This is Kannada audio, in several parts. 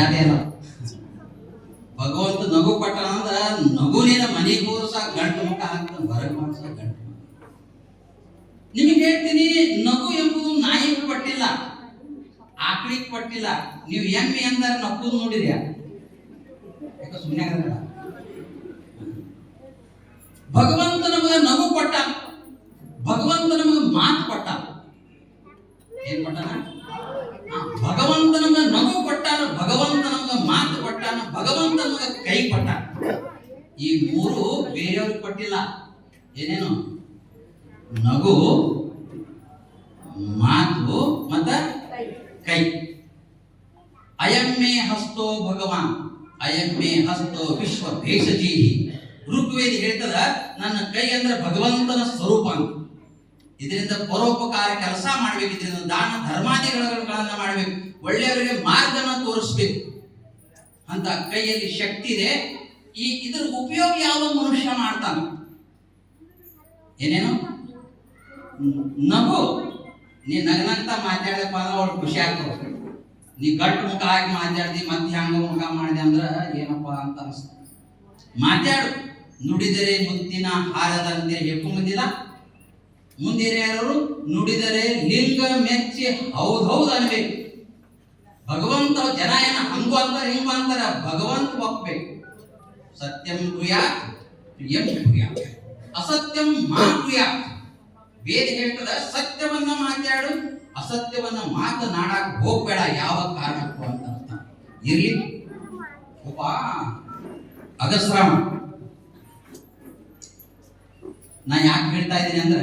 ಅಲ್ಲ ಭಗವಂತ ನಗು ಕೊಟ್ಟ ಅಂದ್ರ ನಗುನಿನ ಮನೆಗೆ ಸಹ ಗಂಟು ಮುಖ ಹಾಕ್ತಾನೆ ಹೊರಗೆ ಮಾಡ್ಸ ಗಂಟು ನಿಮಗೆ ಹೇಳ್ತೀನಿ, ನಗು ಎಂಬುದು ನಾಯಿಗೆ ಪಟ್ಟಿಲ್ಲ, ಆಕಳಿಗೆ ಪಟ್ಟಿಲ್ಲ. ನೀವು ಎಮ್ಮೆ ಅಂದ್ರೆ ನಕ್ಕುದು ನೋಡಿದ್ಯ? ಯಾಕೆ ಸುಮ್ಮನೆ ಭಗವಂತ ನಮಗೆ ನಗು ಕೊಟ್ಟ ಭಗವಂತ ನಮಗೆ ಮಾತು ಕೊಟ್ಟ ಏನ್ ಕೊಟ್ಟನ ಆ, ಭಗವಂತ ನಮಗೆ ನಗು ಕೊಟ್ಟಾನ ಭಗವಂತ ನಮಗೆ ಮಾತು ಕೊಟ್ಟಾನ ಭಗವಂತ ನಮಗೆ ಕೈ ಕೊಟ್ಟ ಈ ಮೂರು ಬೇರೆಯವ್ರಿಗೆ ಕೊಟ್ಟಿಲ್ಲ ಏನೇನು ನಗು ಮಾತು ಮತ್ತ ಕೈ ಅಯಮ್ಮೆ ಹಸ್ತೋ ಭಗವಾನ್ ಅಯಮ್ಮೆ ಹಸ್ತೋ ವಿಶ್ವ ಭೇಷಜೀಹಿ ಋಗ್ವೇದಿ ಹೇಳ್ತದ, ನನ್ನ ಕೈ ಅಂದ್ರೆ ಭಗವಂತನ ಸ್ವರೂಪ ಅಂತ. ಇದರಿಂದ ಪರೋಪಕಾರ ಕೆಲಸ ಮಾಡ್ಬೇಕು, ಇದರಿಂದ ದಾನ ಧರ್ಮಾದಿಗಳನ್ನ ಮಾಡ್ಬೇಕು. ಒಳ್ಳೆಯವರಿಗೆ ಮಾರ್ಗನ ತೋರಿಸ್ಬೇಕು. ಅಂತ ಕೈಯಲ್ಲಿ ಶಕ್ತಿ ಇದೆ. ಈ ಇದ್ರ ಉಪಯೋಗ ಯಾವ ಮನುಷ್ಯ ಮಾಡ್ತಾನೆ? ಏನೇನು? ನಗು. ನೀ ನಗನಂತ ಮಾತಾಡಪ್ಪ ಅಂದ್ರೆ ಅವ್ರು ಖುಷಿ ಆಗ್ತದೆ ನೀ ಗಟ್ಟು ಮುಖ ಆಗಿ ಮಾತಾಡ್ದಿ, ಮಧ್ಯಾಹ್ನ ಮುಖ ಮಾಡಿದೆ ಅಂದ್ರೆ ಏನಪ್ಪ ಅಂತ ಅನಿಸ್ತ ಮಾತಾಡು. ನುಡಿದರೆ ಮುತ್ತಿನ ಹಾರದಂತೆ ಹೇಳ್ಕೊಂಬಂದಿಲ್ಲ? ಮುಂದಿನ ಯಾರು ನುಡಿದರೆ ಲಿಂಗ ಮೆಚ್ಚಿ ಹೌದ್ ಹೌದು ಅನ್ಬೇಕು. ಭಗವಂತ ಜನ ಏನ ಹಂಗು ಅಂತಾರ, ಹಿಂಗು ಅಂತಾರ. ಭಗವಂತ ಒಪ್ಪಬೇಕು ಸತ್ಯಂ ಕ್ರಿಯಾತ್ ಪ್ರಿಯಂ ಕ್ರಿಯಾತ್ ಅಸತ್ಯಂ ಮಾ ಕ್ರಿಯಾತ್ ವೇದ ಹೇಳ್ತದ, ಸತ್ಯವನ್ನ ಮಾತಾಡು, ಅಸತ್ಯವನ್ನ ಮಾತನಾಡಕ್ ಹೋಗ್ಬೇಡ. ಯಾವ ಕಾರಣಕ್ಕೂ ಅಂತ ಅರ್ಥ. ಇರ್ಲಿ. ಒಬ್ಬ ಅಗಸ್ರಾಮ ನಾ ಯಾಕೆ ಹೇಳ್ತಾ ಇದ್ದೀನಿ ಅಂದ್ರ,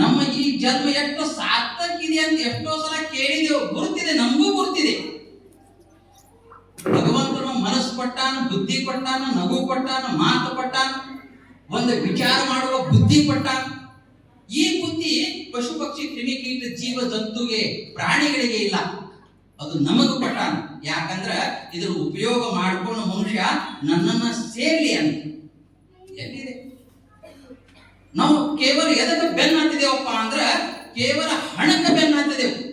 ನಮ್ಮ ಈ ಜನ್ಮ ಎಷ್ಟು ಸಾರ್ಥಕ ಇದೆ ಅಂತ ಎಷ್ಟೋ ಸಲ ಕೇಳಿದೆವು, ಗುರುತಿದೆ, ನಮಗೂ ಗುರುತಿದೆ. ಭಗವಂತನು ಮನಸ್ಸು ಕೊಟ್ಟಾನ ಬುದ್ಧಿ ಕೊಟ್ಟಾನ ನಗು ಕೊಟ್ಟಾನ ಮಾತು ಕೊಟ್ಟಾನ ಒಂದು ವಿಚಾರ ಮಾಡುವ ಬುದ್ಧಿ ಕೊಟ್ಟಾನ ಈ ಬುದ್ಧಿ ಪಶು ಪಕ್ಷಿ ಕ್ರಿಮಿಕೀಟ ಜೀವ ಜಂತುಗೆ ಪ್ರಾಣಿಗಳಿಗೆ ಇಲ್ಲ. ಅದು ನಮಗೂ ಕೊಟ್ಟಾನ ಯಾಕಂದ್ರ ಇದ್ರ ಉಪಯೋಗ ಮಾಡ್ಕೊಂಡು ನನ್ನನ್ನ ಸೇರ್ಲಿ ಅಂತ. ಎಲ್ಲಿದೆ? ನಾವು ಕೇವಲ ಎದಕ್ಕೆ ಬೆನ್ನ ಹಾಕಿದೇವಪ್ಪ ಅಂದ್ರೆ ಕೇವಲ ಹಣಕ್ಕೆ ಬೆನ್ನ ಹಾಕಿದೆವು.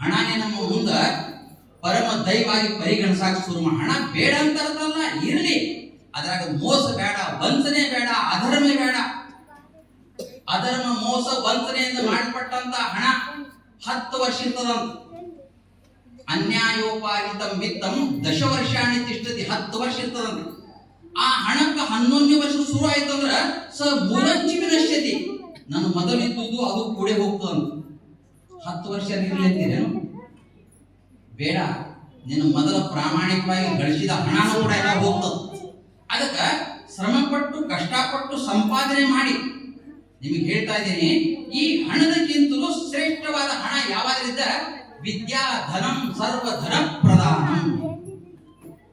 ಹಣನೇ ನಮ್ಮ ಮುಂದ ಪರಮ ದೈವಾಗಿ ಪರಿಗಣಿಸಾಕ ಶುರು ಹಣ ಬೇಡ ಅಂತ ಅರ್ಥಲ್ಲ ಇರಲಿ. ಅದ್ರಾಗ ಮೋಸ ಬೇಡ, ವಂಚನೆ ಬೇಡ, ಅಧರ್ಮ ಬೇಡ. ಅಧರ್ಮ ಮೋಸ ವಂಚನೆಯಿಂದ ಮಾಡಲ್ಪಟ್ಟಂತ ಹಣ ಹತ್ತು ವರ್ಷ ಇರ್ತದಂತ. ಅನ್ಯಾಯೋಪಾದಿತ ಮಿತ್ತಂ ದಶ ವರ್ಷಾಣಿ ತಿಷ್ಟತಿ ಹತ್ತು ವರ್ಷ ಇರ್ತದಂತೆ. ಆ ಹಣಕ್ಕೆ ಹನ್ನೊಂದನೇ ವರ್ಷ ಶುರು ಆಯ್ತು ಅಂದ್ರೆ ಸ ಮೂರಂಚಿಮಿ ನಶ್ಯತಿ. ನನ್ನ ಮೊದಲಿದ್ದುದು ಅದು ಕೂಡೆ ಹೋಗ್ತದಂತ. ಹತ್ತು ವರ್ಷ ಇರ್ಲಿಂತೀರೇನು ಬೇಡ. ನಿನ್ನ ಮೊದಲ ಪ್ರಾಮಾಣಿಕವಾಗಿ ಗಳಿಸಿದ ಹಣನೂ ಕೂಡ ಎಲ್ಲ ಹೋಗ್ತದ. ಅದಕ್ಕೆ ಶ್ರಮಪಟ್ಟು, ಕಷ್ಟಪಟ್ಟು ಸಂಪಾದನೆ ಮಾಡಿ. ನಿಮಗೆ ಹೇಳ್ತಾ ಇದ್ದೀನಿ, ಈ ಹಣದಕ್ಕಿಂತಲೂ ಶ್ರೇಷ್ಠವಾದ ಹಣ ಯಾವಾದ್ರಿಂದ ವಿದ್ಯಾ ಧನಂ ಸರ್ವ ಧನ ಪ್ರಧಾನಂ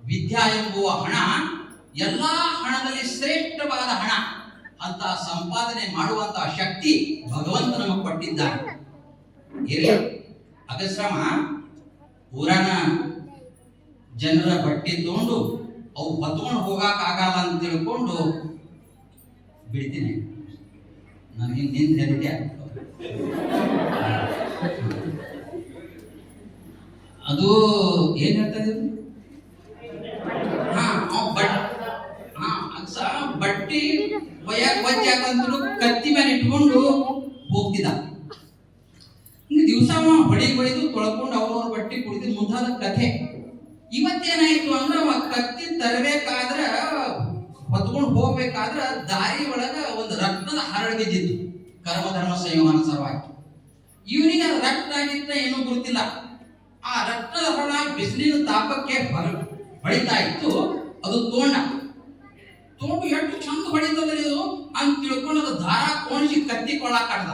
ವಿದ್ಯಾ ಎಂಬುವ ಹಣ ಎಲ್ಲಾ ಹಣದಲ್ಲಿ ಶ್ರೇಷ್ಠವಾದ ಹಣ. ಅಂತ ಸಂಪಾದನೆ ಮಾಡುವಂತಹ ಶಕ್ತಿ ಭಗವಂತ ನಮಗೆ ಕೊಟ್ಟಿದ್ದಾನೆ ಅಗಶ್ರಮ ಊರನ ಜನರ ಬಟ್ಟೆ ತಗೊಂಡು ಅವು ಬತ್ಕೊಂಡು ಹೋಗಾಕ ಆಗಲ್ಲ ಅಂತ ತಿಳ್ಕೊಂಡು ಬಿಡ್ತೀನಿ. ನನಗೆ ನಿಂತ ಹೆದರಿಕೆ ಅದು ಏನ್ ಹೇಳ್ತಾ ಇದ್ರು ಬಟ್ಟಿ ಒಯ್ಯಾಕ ಕತ್ತಿ ಮೇಲೆ ಇಟ್ಕೊಂಡು ಹೋಗ್ತಿದ್ದ. ಹಿಂಗೆ ದಿವಸ ಹೊಡಿ ಹೊಡಿದು ತೊಳ್ಕೊಂಡು ಅವ್ರವ್ರ ಬಟ್ಟಿ ಕುಡಿದು ಮುಂತಾದ ಕಥೆ. ಇವತ್ತೇನಾಯ್ತು ಅಂದ್ರೆ ಅವ ಕತ್ತಿ ತರಬೇಕಾದ್ರ, ಹೊತ್ಕೊಂಡು ಹೋಗ್ಬೇಕಾದ್ರ ದಾರಿ ಒಳಗ ಒಂದು ರಕ್ತದ ಹರಳು ಬಿದ್ದಿತ್ತು. ಕರ್ಮಧರ್ಮ ಸಂಯೋಗನ ಸಲುವಾಗಿ. ಇವನಿಗೆ ರಕ್ತ ಆಗಿತ್ತ ಏನೂ ಗೊತ್ತಿಲ್ಲ. ಆ ರಕ್ತದ ಹೊಳ ಬಿಸಿಲಿನ ತಾಪಕ್ಕೆ ಹೊಳಿತಾ ಇತ್ತು. ಅದು ತೋಂಡ ತೋಂಡು ಎಷ್ಟು ಚಂದ ಹೊಡಿತಂದ್ರೆ ಇದು? ಅಂತ ತಿಳ್ಕೊಂಡು ಅದು ದಾರ ಕೋಣಿಸಿ ಕತ್ತಿ ಕೊಳ್ಳಾಕಡ್ದ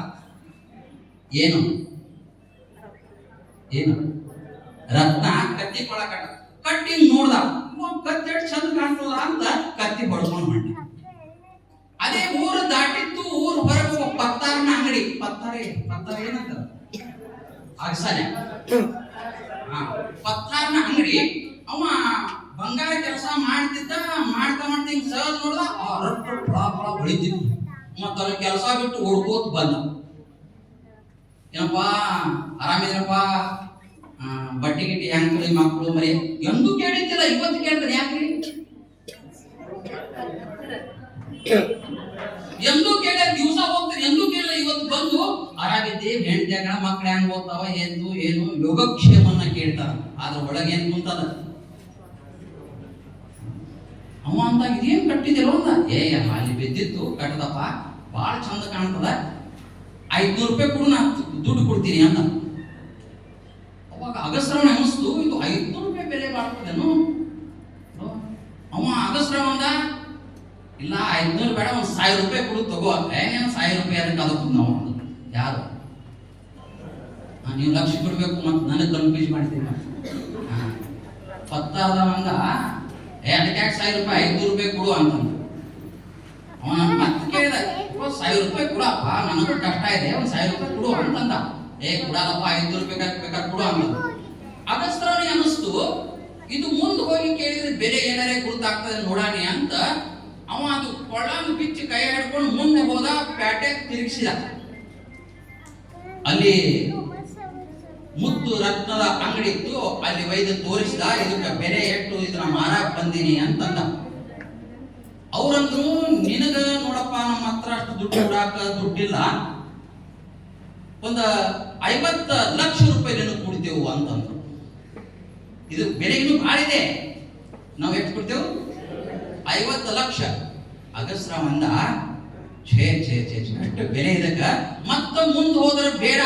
ಏನು? ಏನು? ರತ್ನ ಕತ್ತಿ ಕೊಳಕಟ್ಟ ಕಟ್ಟಿ ನೋಡ್ದ. ಕತ್ತಿ ಎಷ್ಟು ಚಂದ ಕಾಣ್ತದ ಅಂತ ಕತ್ತಿ ಬಡ್ಕೊಂಡು ಮಾಡಿ ಅದೇ ಊರು ದಾಟಿತ್ತು ಊರು ಹೊರಗೆ ಪತ್ತಾರನ ಅಂಗಡಿ. ಪತ್ತಾರ ಪತ್ತಾರ ಏನಂತ? ಅಗಸನೆ ಪತ್ತಾರನ ಅಂಗಡಿ. ಅವ ಬಂಗಾರ ಕೆಲಸ ಮಾಡ್ತಿದ್ದ, ಮಾಡ್ತಾ ಮಾಡ್ತಾ ಹಿಂಗ್ ಸಹಜ ನೋಡ್ದ, ಆ ರೊಟ್ಟ ಫಳ ಫಳ ಮತ್ತ ಅವ್ರ ಕೆಲಸ ಬಿಟ್ಟು ಓಡ್ಕೋತ ಬಂದ. ಏನಪ್ಪ, ಆರಾಮಿದ್ರಪ್ಪ? ಬಟ್ಟೆ ಗಿಟ್ಟಿ ಹೆಂಗ್ರಿ ಮಕ್ಕಳು ಮರಿ ಎಂದು ಕೇಳಿದ್ದಿಲ್ಲ, ಇವತ್ತು ಕೇಳ್ತಾರೆ ಯಾಕ್ರಿ? ಎಂದೂ ಕೇಳ ದಿವಸ ಹೋಗ್ತಾರೆ ಎಂದೂ ಕೇಳಿಲ್ಲ ಇವತ್ತು ಬಂದು ಆರಾಗಿದ್ದೆ ಹೆಂಡತಿಯಾಗ ಮಕ್ಕಳ ಹೆಂಗ್ ಓದ್ತಾವ ಎಂದು ಏನು ಯೋಗಕ್ಷೇಮನ್ನ ಕೇಳ್ತಾರ. ಆದ್ರ ಒಳಗೆ ಏನ್ ಕುಂತದ? ಅವ ಅಂತ ಇದೇನ್ ಕಟ್ಟಿದಿರೋ ಅಂದ ಏ ಅಲ್ಲಿ ಬಿದ್ದಿತ್ತು, ಕಟ್ಟದಪ್ಪ, ಬಾಳ ಚಂದ ಕಾಣ್ತದ. ಐದ್ನೂರು ರೂಪಾಯಿ ಕೊಡು ನಾ ದುಡ್ಡು ಕೊಡ್ತೀನಿ ಅಂತ ಅವಾಗ ಅಗಸ್ರವಣ ಅನಿಸ್ತು ಇದು ಐದ್ನೂರು ರೂಪಾಯಿ ಬೆಲೆ ಮಾಡ್ತದೇನು ಅವ ಅಗಸ್ರವ ಅಂದ ಇಲ್ಲ ಐದ್ನೂರು ಬೇಡ ಒಂದು ಸಾವಿರ ರೂಪಾಯಿ ಕೊಡು ತಗೋ ಏನೇನು ಸಾವಿರ ರೂಪಾಯಿ ಅದಕ್ಕೆ ಅದಕ್ಕೆ ನಾವು ಯಾರು? ನೀವು ಲಕ್ಷ ಕೊಡ್ಬೇಕು ಮತ್ತೆ ನನಗೆ ಕನ್ಫ್ಯೂಸ್ ಮಾಡ್ತೀವಿ ಪತ್ತಾದವಂಗ ಏ ಅದಕ್ಕೆ ಯಾಕೆ ಸಾವಿರ ರೂಪಾಯಿ ಐದ್ನೂರು ರೂಪಾಯಿ ಕೊಡು ಅಂತಂದ. ಅವನ ಮತ್ತೆ ಕೇಳಿದ "ಓ, ಸಾವಿರ ರೂಪಾಯಿ ಕೊಡಪ್ಪ ನನಗೂ ಕಷ್ಟ ಇದೆ ಒಂದ್ ಸಾವಿರ ರೂಪಾಯಿ ಕೊಡು ಅಂತಂದ. ಏ ಕೊಡಲ್ಲಪ್ಪ ಐದ್ನೂರು ರೂಪಾಯಿ ಬೇಕಾದ್ರೆ ಕೊಡು ಅಂತ ಅಗಸ್ತ್ರವನಿಗೆ ಅನಿಸ್ತು ಇದು ಮುಂದೆ ಹೋಗಿ ಕೇಳಿದ್ರೆ ಬೆಲೆ ಏನಾರೇ ಗುರುತಾಗ್ತದೆ ನೋಡಾಣಿ ಅಂತ ಅವ ಅದು ಕೊಳ್ಳನ್ನು ಬಿಚ್ಚಿ ಕೈ ಹಿಡ್ಕೊಂಡು ಮುಂದೆ ಹೋದ ಪ್ಯಾಟೆ ತಿರುಗಿಸಿದ. ಅಲ್ಲಿ ಮುತ್ತು ರತ್ನದ ಅಂಗಡಿ ಇತ್ತು, ಅಲ್ಲಿ ವೈದ್ಯ ತೋರಿಸಿದ, ಇದಕ್ಕೆ ಬೆಲೆ ಎಷ್ಟು? ಇದನ್ನ ಮಾರಾಕ್ ಬಂದೀನಿ ಅಂತಂದ. ಅವ್ರಂದ್ರು, ನಿನಗ ನೋಡಪ್ಪ, ನಮ್ಮ ಹತ್ರ ಅಷ್ಟು ದುಡ್ಡು ಕೊಡಾಕ ದುಡ್ಡಿಲ್ಲ. ಒಂದ ಐವತ್ತ ಲಕ್ಷ ರೂಪಾಯಿ ನಿನಗೆ ಕೊಡ್ತೇವು ಅಂತಂದ್ರು. ಇದು ಬೆಲೆ ಇನ್ನೂ ಭಾಳ ಇದೆ. ನಾವು ಎಷ್ಟು ಕೊಡ್ತೇವು? ಐವತ್ತು ಲಕ್ಷ. ಅಗಸ್ರಾವ್ ಛೇ ಛೇ ಛೇ ಅಷ್ಟು ಬೆಲೆ ಇದಕ್ಕ. ಮತ್ತ ಮುಂದೆ ಹೋದ್ರೆ ಬೇಡ.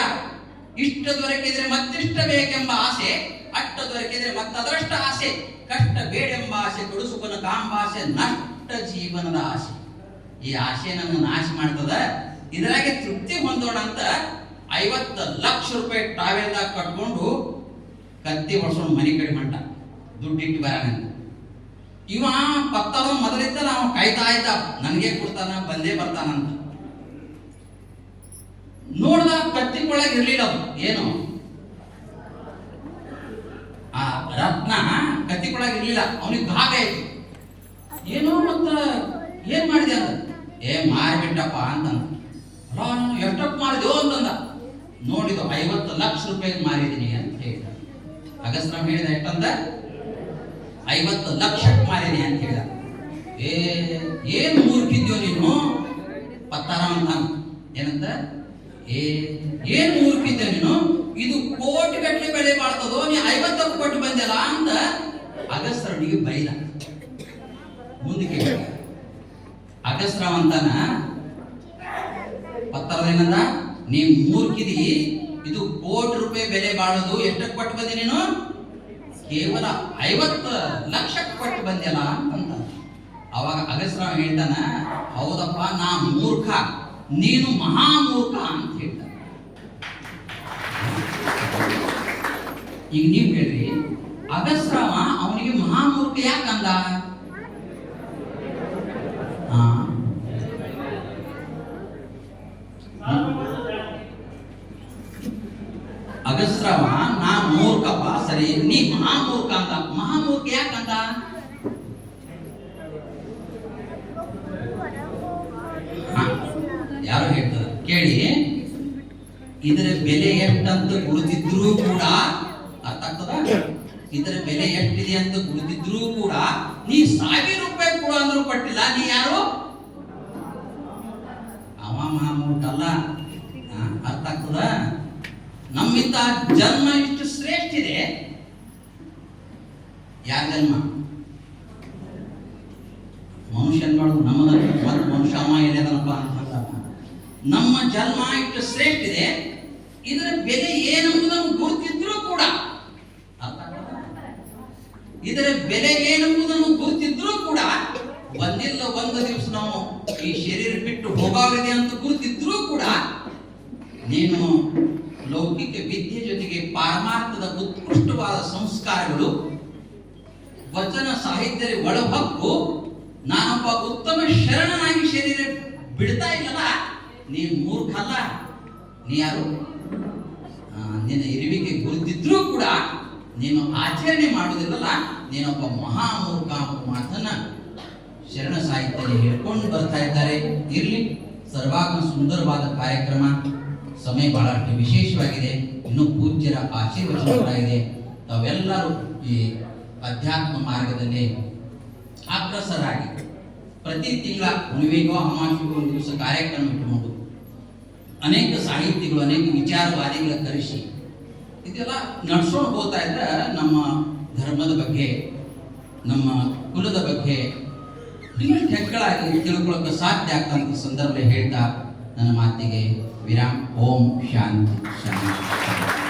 ಇಷ್ಟ ದೊರಕಿದ್ರೆ ಮತ್ತಿಷ್ಟ ಬೇಕೆಂಬ ಆಸೆ, ಅಷ್ಟ ದೊರಕಿದ್ರೆ ಮತ್ತದರಷ್ಟ ಆಸೆ, ಕಷ್ಟ ಬೇಡೆಂಬ ಆಸೆ ಕೊಡುಸುಕನ ಕಾಂಬಾಸೆ ನಷ್ಟ ಜೀವನದ ಆಸೆ. ಈ ಆಸೆ ನನ್ನ ನಾಶ ಮಾಡ್ತದ. ಇದರಾಗೆ ತೃಪ್ತಿ ಹೊಂದೋಣ ಅಂತ ಐವತ್ತು ಲಕ್ಷ ರೂಪಾಯಿ ಟಾವೆಲ್ದಾಗ ಕಟ್ಕೊಂಡು ಕತ್ತಿ ಹೊಡ್ಸೋಣ ಮನೆ ಕಡೆ ಮಂಟ. ದುಡ್ಡಿಟ್ಟು ಬರೋಣಂತ ಇವ ಪತ್ತದ ಮೊದಲಿದ್ದ ನಾವು ಕಾಯ್ತಾ ಇದ್ದ, ನನಗೆ ಕೊಡ್ತಾನ, ಬಂದೇ ಬರ್ತಾನಂತ ನೋಡ್ದ ಅದು. ಏನು? ಆ ರತ್ನ ಕತ್ತಿಕೊಳಗೆ ಇರ್ಲಿಲ್ಲ. ಅವನಿಗೆ ಭಾಗ ಆಯ್ತು. ಏನೋ ಮತ್ತ, ಏನ್ ಮಾಡಿದೆ ಅಂತ ಏ, ಮಾರ್ಬಿಟ್ಟಪ್ಪ ಅಂತಂದ. ನಾನು ಎಷ್ಟಕ್ಕೆ ಮಾಡಿದೆವು ಅಂತಂದ. ನೋಡಿದ ಐವತ್ತು ಲಕ್ಷ ರೂಪಾಯಿಗೆ ಮಾರಿದ್ದೀನಿ ಅಂತ ಹೇಳಿದ. ಅಗಸ್ರಾಮ್ ಹೇಳಿದ ಎಷ್ಟಂದ ಐವತ್ತು ಲಕ್ಷಕ್ಕೆ ಮಾರಿನಿ ಅಂತ ಹೇಳಿದ ಏ, ಏನ್ ಮೂರ್ಖಿದ್ಯೋ ನೀನು? ಪತ್ತಾರಾಮ್ ಅಂತ. ಏನಂತ? ಏ, ಏನ್ ಮೂರ್ಖಿದ್ಯೋ ನೀನು? ಇದು ಕೋಟಿ ಗಟ್ಟಲೆ ಬೆಲೆ ಬಾಳ್ತದೋ ನೀ ಐವತ್ತಕ್ಕೆ ಕೊಟ್ಟು ಬಂದಲ್ಲ ಅಂತ ಅಗಸ್ರವನಿಗೆ ಬೈದ. ಮುಂದಕ್ಕೆ ಹೇಳಿ ಅಗಸ್ರಾವ್ ಅಂತಾನ? ಪತ್ತರದೇನಂದ ನೀ ಮೂರ್ಖಿದಿ, ಇದು ಕೋಟಿ ರೂಪಾಯಿ ಬೆಲೆ ಬಾಳೋದು, ಎಷ್ಟಕ್ಕೆ ಕೊಟ್ಟು ಬಂದಿ ನೀನು? ಕೇವಲ ಐವತ್ತು ಲಕ್ಷ ಕೊಟ್ಟು ಬಂದ್ಯಲ್ಲ ಅಂತ ಅವಾಗ ಅಗಸ್ರಾವ್ ಹೇಳ್ತಾನ, ಹೌದಪ್ಪ, ನಾ ಮೂರ್ಖ, ನೀನು ಮಹಾ ಮೂರ್ಖ ಅಂತ ಹೇಳ್ತಾನೆ. ಈಗ ನೀವು ಹೇಳ್ರಿ ಅಗಸ್ರಾವ ಅವನಿಗೆ ಮಹಾಮೂರ್ಖ ಯಾಕಂದ ಹಾ ಅಗಸ್ರವ ನಾ ಮೂರ್ಖಪ್ಪ ಸರಿ ನೀ ಮಹಾಮೂರ್ಖ ಅಂತ. ಮಹಾಮೂರ್ಖ ಯಾಕಂತ? ಯಾರು ಹೇಳ್ತಾರೆ. ಕೇಳಿ. ಇದರ ಬೆಲೆ ಎಷ್ಟಂತ ಗುರುತಿದ್ರೂ ಕೂಡ ಅರ್ಥ ಆಗ್ತದ? ಇದರ ಬೆಲೆ ಎಷ್ಟಿದೆ ಅಂತ ಗುರುತಿದ್ರೂ ಕೂಡ ನೀ ಸಾವಿರ ರೂಪಾಯಿ ಕೊಡು ಅಂದ್ರು ಕೊಟ್ಟಿಲ್ಲ. ನೀ ಯಾರು? ಅವ ಮಹಾಮೂರ್ಖ ಅಲ್ಲ. ಅರ್ಥ ಆಗ್ತದ? ನಮ್ಮಿಂದ ಜನ್ಮ ಇಷ್ಟು ಶ್ರೇಷ್ಠ ಇದೆ ಯಾರ ಜನ್ಮ ಮನುಷ್ಯನ್ ಮಾಡು ಅವ ಎಲ್ಲಿದನಪ್ಪ ಅಂತ ನಮ್ಮ ಜನ್ಮ ಇಷ್ಟು ಶ್ರೇಷ್ಠ ಇದೆ, ಇದರ ಬೆಲೆ ಏನೆಂಬುದನ್ನು ಗುರುತಿದ್ರು ಕೂಡ? ಇದರ ಬೆಲೆ ಏನೆಂಬುದನ್ನು ಗುರುತಿದ್ರೂ ಕೂಡ ಒಂದಿಲ್ಲ ಒಂದು ದಿವಸ ನಾವು ಈ ಶರೀರ ಬಿಟ್ಟು ಹೋಗೋರಿದೆ ಅಂತ ಗುರುತಿದ್ರೂ ಕೂಡ, ನೀನು ಲೌಕಿಕ ವಿದ್ಯೆ ಜೊತೆಗೆ ಪರಮಾರ್ಥದ ಉತ್ಕೃಷ್ಟವಾದ ಸಂಸ್ಕಾರಗಳು ವಚನ ಸಾಹಿತ್ಯದ ಒಳಹಕ್ಕು ನಾನೊಬ್ಬ ಉತ್ತಮ ಶರಣನಾಗಿ ಶರೀರ ಬಿಡ್ತಾ ಇಲ್ಲಲ್ಲ? ನೀ ಮೂರ್ಖ ಅಲ್ಲ ನೀ ಯಾರು? ನಿನ್ನ ಇರುವಿಕೆ ಗುರುತಿದ್ರೂ ಕೂಡ ನೀನು ಆಚರಣೆ ಮಾಡುವುದಿಲ್ಲಲ್ಲ? ನೀನೊಬ್ಬ ಮಹಾಮೂರ್ಖ ಮಾತನ್ನ ಶರಣ ಸಾಹಿತ್ಯದಲ್ಲಿ ಹೇಳ್ಕೊಂಡು ಬರ್ತಾ ಇದ್ದಾರೆ. ಇರಲಿ, ಸರ್ವಾತ್ಮ ಸುಂದರವಾದ ಕಾರ್ಯಕ್ರಮ. ಸಮಯ ಬಹಳಷ್ಟು ವಿಶೇಷವಾಗಿದೆ. ಇನ್ನು ಪೂಜ್ಯರ ಆಶೀರ್ವಚನ ಕೂಡ ಇದೆ. ತಾವೆಲ್ಲರೂ ಈ ಅಧ್ಯಾತ್ಮ ಮಾರ್ಗದಲ್ಲಿ ಅಗ್ರಸರಾಗಿ ಪ್ರತಿ ತಿಂಗಳ ಹುಣ್ಣಿಮೆಗೋ ಅಮಾವಾಸ್ಯೆಗೋ ಒಂದು ದಿವಸ ಕಾರ್ಯಕ್ರಮ ಇಟ್ಟುಕೊಂಡು ಅನೇಕ ಸಾಹಿತ್ಯಗಳು, ಅನೇಕ ವಿಚಾರವಾದಿಗಳ ಕರೆಸಿ ಇದೆಲ್ಲ ನಡ್ಸ್ಕೊಂಡು ಹೋಗ್ತಾ ಇದ್ರೆ ನಮ್ಮ ಧರ್ಮದ ಬಗ್ಗೆ, ನಮ್ಮ ಕುಲದ ಬಗ್ಗೆ ಇನ್ನಷ್ಟು ಹೆಕ್ಕಳಾಗಿ ತಿಳ್ಕೊಳ್ಳೋಕೆ ಸಾಧ್ಯ ಆಗ್ತಂತ ಸಂದರ್ಭ ಹೇಳ್ತಾ ನನ್ನ ಮಾತಿಗೆ ವಿರಾಮ್. ಓಂ ಶಾಂತಿ ಶಾಂತಿ. ಶಾಂತಿ.